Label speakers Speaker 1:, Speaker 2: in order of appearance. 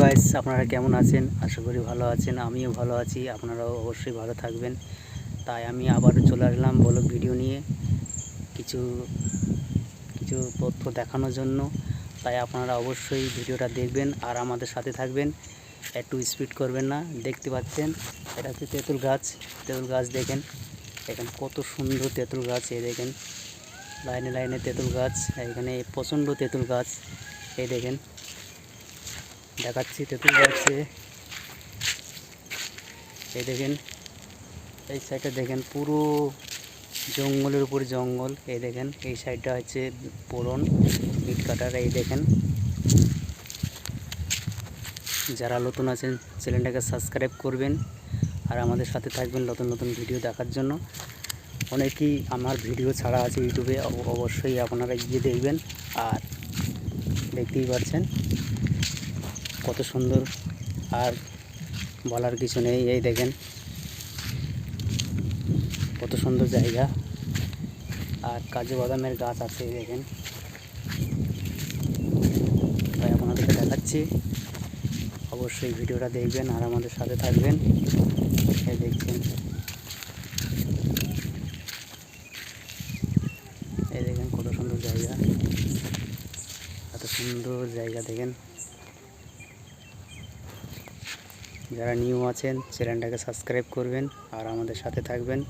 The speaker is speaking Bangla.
Speaker 1: গাইস আপনারা কেমন আছেন? আশা করি ভালো আছেন, আমিও ভালো আছি, আপনারাও অবশ্যই ভালো থাকবেন। তাই আমি আবারও চলে আসলাম ব্লগ ভিডিও নিয়ে। কিছু কিছু তথ্য দেখানোর জন্য। তাই আপনারা অবশ্যই ভিডিওটা দেখবেন আর আমাদের সাথে থাকবেন। একটু স্পিড করবেন না, দেখতে পাচ্ছেন? এটা হচ্ছে তেঁতুল গাছ। তেঁতুল গাছ দেখেন। এখানে কত সুন্দর তেঁতুল গাছ, এই দেখেন। লাইনে লাইনে তেঁতুল গাছ, এখানে প্রচণ্ড তেঁতুল গাছ, এই দেখেন। দেখাচ্ছি, তেঁতুল গাছে এই দেখেন, এই সাইডটা দেখেন, পুরো জঙ্গলের উপর জঙ্গল। এই দেখেন, এই সাইডটা হচ্ছে পোড়ন ইট কাটার, এই দেখেন। যারা নতুন আছেন, চ্যানেলটাকে সাবস্ক্রাইব করবেন আর আমাদের সাথে থাকবেন নতুন নতুন ভিডিও দেখার জন্য। অনেকেই আমার ভিডিও ছাড়া আছে ইউটিউবে অবশ্যই আপনারা গিয়ে দেখবেন। আর দেখতেই পাচ্ছেন। কত সুন্দর আর বলার কিছু নেই। এই দেখেন, কত সুন্দর জায়গা। আর কাজু বাদামের গাছ আছে, এই দেখেন। তাই আপনাদেরকে দেখাচ্ছি। অবশ্যই ভিডিওটা দেখবেন আর আমাদের সাথে থাকবেন। এই দেখছেন। এই দেখেন কত সুন্দর জায়গা। এত সুন্দর জায়গা দেখেন। যারা নিউ আছেন চ্যানেলটাকে সাবস্ক্রাইব করবেন আর আমাদের সাথে থাকবেন।